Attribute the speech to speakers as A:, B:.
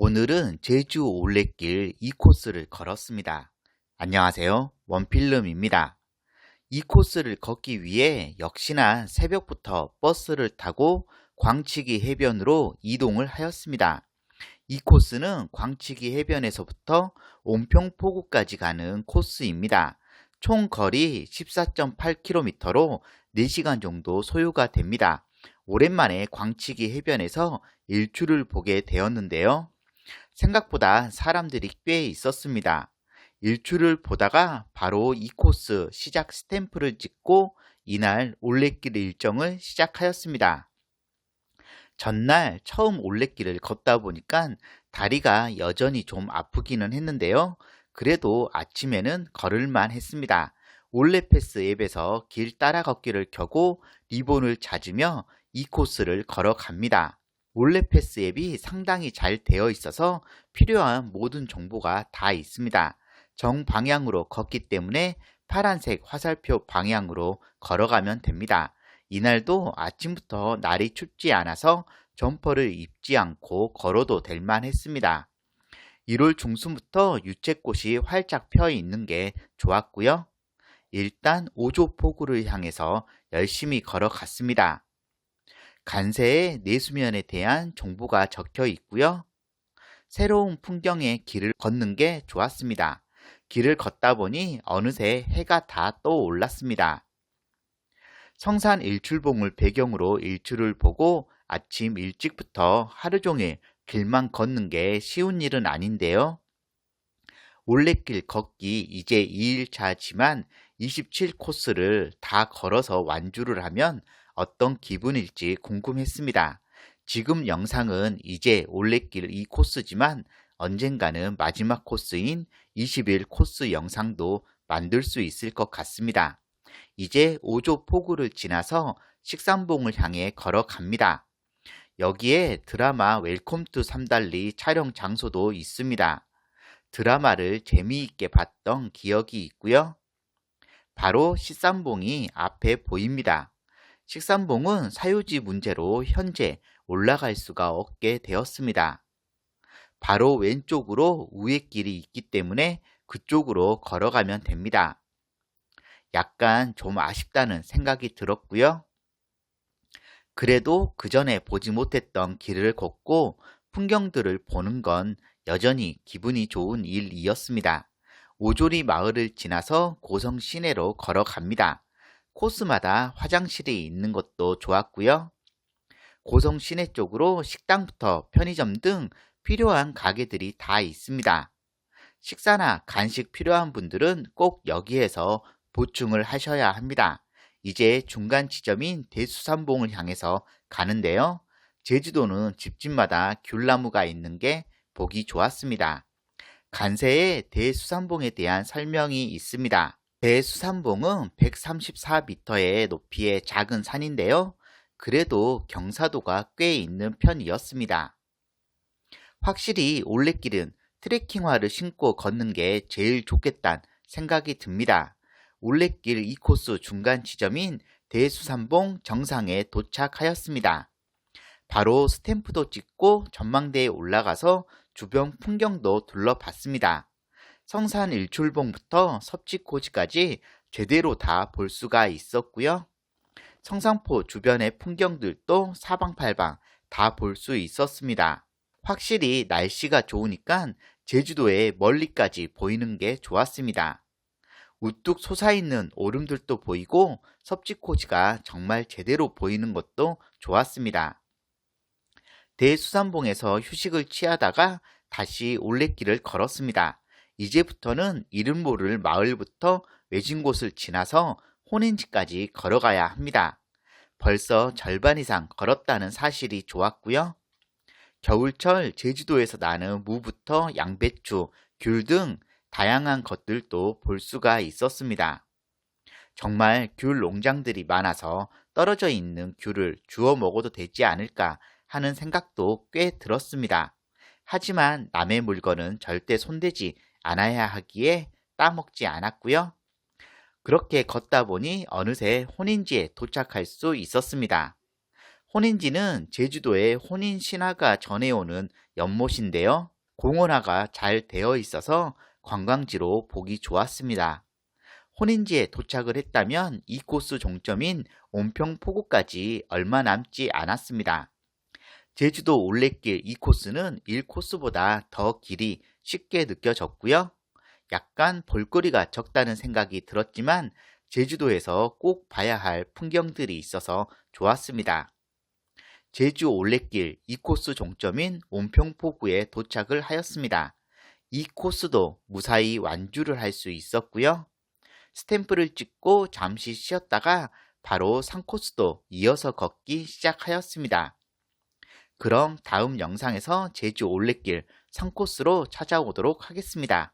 A: 오늘은 제주 올레길 2코스를 걸었습니다. 안녕하세요. 원필름입니다. 이 코스를 걷기 위해 역시나 새벽부터 버스를 타고 광치기 해변으로 이동을 하였습니다. 이 코스는 광치기 해변에서부터 온평포구까지 가는 코스입니다. 총 거리 14.8km로 4시간 정도 소요가 됩니다. 오랜만에 광치기 해변에서 일출을 보게 되었는데요. 생각보다 사람들이 꽤 있었습니다. 일출을 보다가 바로 이 코스 시작 스탬프를 찍고 이날 올레길 일정을 시작하였습니다. 전날 처음 올레길을 걷다 보니까 다리가 여전히 좀 아프기는 했는데요. 그래도 아침에는 걸을만 했습니다. 올레패스 앱에서 길 따라 걷기를 켜고 리본을 찾으며 이 코스를 걸어갑니다. 올레패스 앱이 상당히 잘 되어 있어서 필요한 모든 정보가 다 있습니다. 정방향으로 걷기 때문에 파란색 화살표 방향으로 걸어가면 됩니다. 이날도 아침부터 날이 춥지 않아서 점퍼를 입지 않고 걸어도 될 만했습니다. 1월 중순부터 유채꽃이 활짝 펴 있는 게 좋았고요. 일단 오조포구를 향해서 열심히 걸어갔습니다. 간세의 내수면에 대한 정보가 적혀 있고요. 새로운 풍경의 길을 걷는 게 좋았습니다. 길을 걷다 보니 어느새 해가 다 떠올랐습니다. 성산 일출봉을 배경으로 일출을 보고 아침 일찍부터 하루 종일 길만 걷는 게 쉬운 일은 아닌데요. 올레길 걷기 이제 2일차지만 27코스를 다 걸어서 완주를 하면 어떤 기분일지 궁금했습니다. 지금 영상은 이제 올레길 2코스지만 언젠가는 마지막 코스인 21 코스 영상도 만들 수 있을 것 같습니다. 이제 5조 포구를 지나서 식산봉을 향해 걸어갑니다. 여기에 드라마 웰컴 투 삼달리 촬영 장소도 있습니다. 드라마를 재미있게 봤던 기억이 있고요. 바로 식산봉이 앞에 보입니다. 식산봉은 사유지 문제로 현재 올라갈 수가 없게 되었습니다. 바로 왼쪽으로 우회 길이 있기 때문에 그쪽으로 걸어가면 됩니다. 약간 좀 아쉽다는 생각이 들었고요. 그래도 그 전에 보지 못했던 길을 걷고 풍경들을 보는 건 여전히 기분이 좋은 일이었습니다. 오조리 마을을 지나서 고성 시내로 걸어갑니다. 코스마다 화장실이 있는 것도 좋았고요. 고성 시내 쪽으로 식당부터 편의점 등 필요한 가게들이 다 있습니다. 식사나 간식 필요한 분들은 꼭 여기에서 보충을 하셔야 합니다. 이제 중간 지점인 대수산봉을 향해서 가는데요. 제주도는 집집마다 귤나무가 있는 게 보기 좋았습니다. 간세에 대수산봉에 대한 설명이 있습니다. 대수산봉은 134m의 높이의 작은 산인데요. 그래도 경사도가 꽤 있는 편이었습니다. 확실히 올레길은 트레킹화를 신고 걷는 게 제일 좋겠다는 생각이 듭니다. 올레길 2코스 중간 지점인 대수산봉 정상에 도착하였습니다. 바로 스탬프도 찍고 전망대에 올라가서 주변 풍경도 둘러봤습니다. 성산 일출봉부터 섭지코지까지 제대로 다 볼 수가 있었고요. 성산포 주변의 풍경들도 사방팔방 다 볼 수 있었습니다. 확실히 날씨가 좋으니까 제주도에 멀리까지 보이는 게 좋았습니다. 우뚝 솟아있는 오름들도 보이고 섭지코지가 정말 제대로 보이는 것도 좋았습니다. 대수산봉에서 휴식을 취하다가 다시 올레길을 걸었습니다. 이제부터는 이름 모를 마을부터 외진 곳을 지나서 혼인지까지 걸어가야 합니다. 벌써 절반 이상 걸었다는 사실이 좋았고요. 겨울철 제주도에서 나는 무부터 양배추, 귤 등 다양한 것들도 볼 수가 있었습니다. 정말 귤 농장들이 많아서 떨어져 있는 귤을 주워 먹어도 되지 않을까 하는 생각도 꽤 들었습니다. 하지만 남의 물건은 절대 손대지 않아야 하기에 따먹지 않았고요. 그렇게 걷다 보니 어느새 혼인지에 도착할 수 있었습니다. 혼인지는 제주도의 혼인 신화가 전해오는 연못인데요. 공원화가 잘 되어 있어서 관광지로 보기 좋았습니다. 혼인지에 도착을 했다면 이 코스 종점인 온평포구까지 얼마 남지 않았습니다. 제주도 올레길 2코스는 1코스보다 더 길이 쉽게 느껴졌고요. 약간 볼거리가 적다는 생각이 들었지만 제주도에서 꼭 봐야 할 풍경들이 있어서 좋았습니다. 제주 올레길 2코스 종점인 온평포구에 도착을 하였습니다. 이 코스도 무사히 완주를 할 수 있었고요. 스탬프를 찍고 잠시 쉬었다가 바로 3코스도 이어서 걷기 시작하였습니다. 그럼 다음 영상에서 제주 올레길 3코스로 찾아오도록 하겠습니다.